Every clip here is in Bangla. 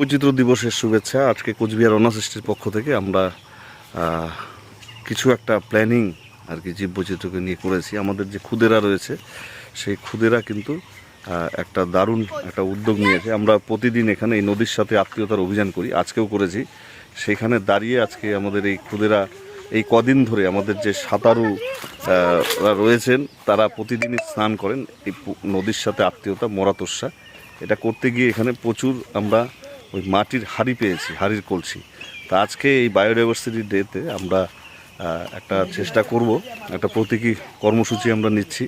বৈচিত্র্য দিবসের শুভেচ্ছা। আজকে কোচবিহার অনাসৃষ্টির পক্ষ থেকে আমরা কিছু একটা প্ল্যানিং আর কি জীব বৈচিত্র্যকে নিয়ে করেছি। আমাদের যে ক্ষুদেরা রয়েছে, সেই ক্ষুদেরা কিন্তু একটা দারুণ একটা উদ্যোগ নিয়েছে। আমরা প্রতিদিন এখানে এই নদীর সাথে আত্মীয়তার অভিযান করি, আজকেও করেছি। সেখানে দাঁড়িয়ে আজকে আমাদের এই ক্ষুদেরা এই কদিন ধরে আমাদের যে সাঁতারু রয়েছেন, তারা প্রতিদিনই স্নান করেন। এই নদীর সাথে আত্মীয়তা মরাতস্যা এটা করতে গিয়ে এখানে প্রচুর আমরা ওই মাটির হাড়ি পেয়েছি, হাড়ির কলসি। তা আজকে এই বায়োডাইভার্সিটি ডেতে আমরা একটা চেষ্টা করব, একটা প্রতীকী কর্মসূচি আমরা নিচ্ছি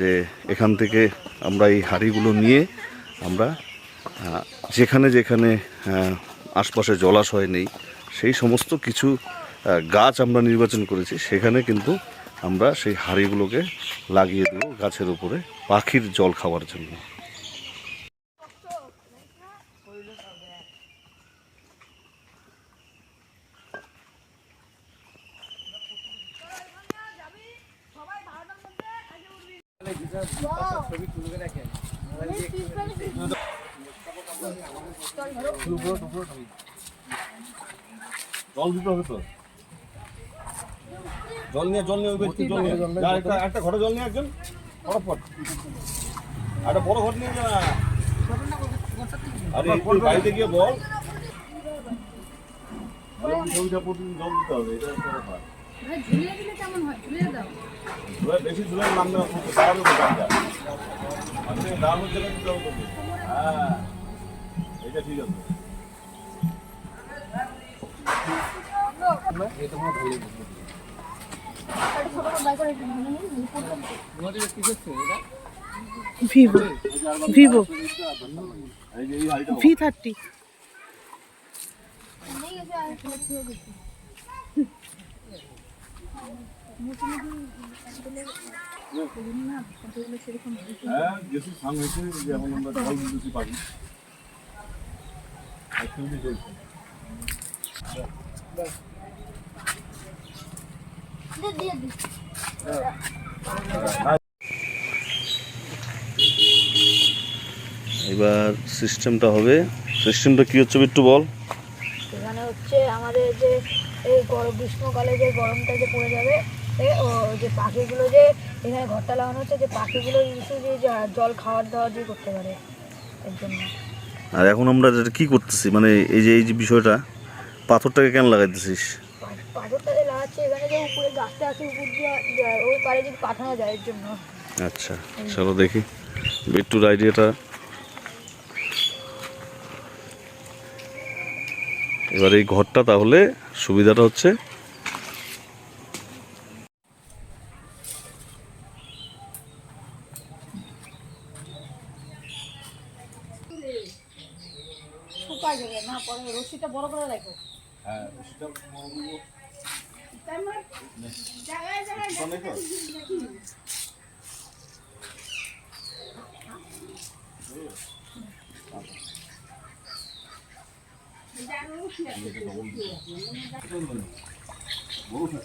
যে এখান থেকে আমরা এই হাড়িগুলো নিয়ে আমরা যেখানে যেখানে আশপাশে জলাশয় নেই, সেই সমস্ত কিছু গাছ আমরা নির্বাচন করেছি, সেখানে কিন্তু আমরা সেই হাড়িগুলোকে লাগিয়ে দেবো গাছের উপরে পাখির জল খাওয়ার জন্য। জল দিতে হবে তো? জল নিয়ে জল নিয়ে ওই ব্যক্তি জল নিয়ে। একটা একটা ঘরে জল নিয়ে একজন? ফটাফট একটা বড় ঘর নিয়ে যা। আরে একটু বাড়িতে গিয়ে বল। ছবিটা প্রতিদিন জল দিতে হবে এটা একটা ব্যাপার। ভাই ঝুলিয়ে দিলে কেমন হয়? ঝুলিয়ে দাও। বেশি ঝুলে নাম দাঁড়ানো আপনি হবে তোকে হ্যাঁ এটা ঠিক আছে। Vivo Vivo V thirty. হ্যাঁ গেছি সাম হয়েছে যে এখন আমরা জল দিতেছি পাখি অ্যাক্টিভিটি চলছে এবার সিস্টেমটা হবে। সিস্টেমটা কি হচ্ছে একটু বল? এখানে হচ্ছে আমাদের যে এই গরম গ্রীষ্মকালে যে গরমটা যে পড়ে যাবে ও যে পাখিগুলো যে এখানে ঘরটা লাগানো হচ্ছে যে পাখিগুলো কিছু যে জল খাওয়ার দাওয়া যে করতে পারে এর জন্য। আর এখন আমরা যেটা কি করতেছি? মানে এই যে এই যে বিষয়টা পাথরটাকে কেন লাগাইতেছিস? পা- পাথরটা যে এখানে যে উপরে গাছটা আছে উপর দিয়ে ওই পারে যদি পাঠানো যায় এর জন্য। আচ্ছা চলো দেখি। বিট্টুর আইডিয়াটা। এবার এই ঘরটা তাহলে সুবিধাটা হচ্ছে পাই যাবে। না পরে রশিটা বড় করে রাখো হ্যাঁ রশিটা বড় করব। জায়গায় জায়গায় Vamos lá.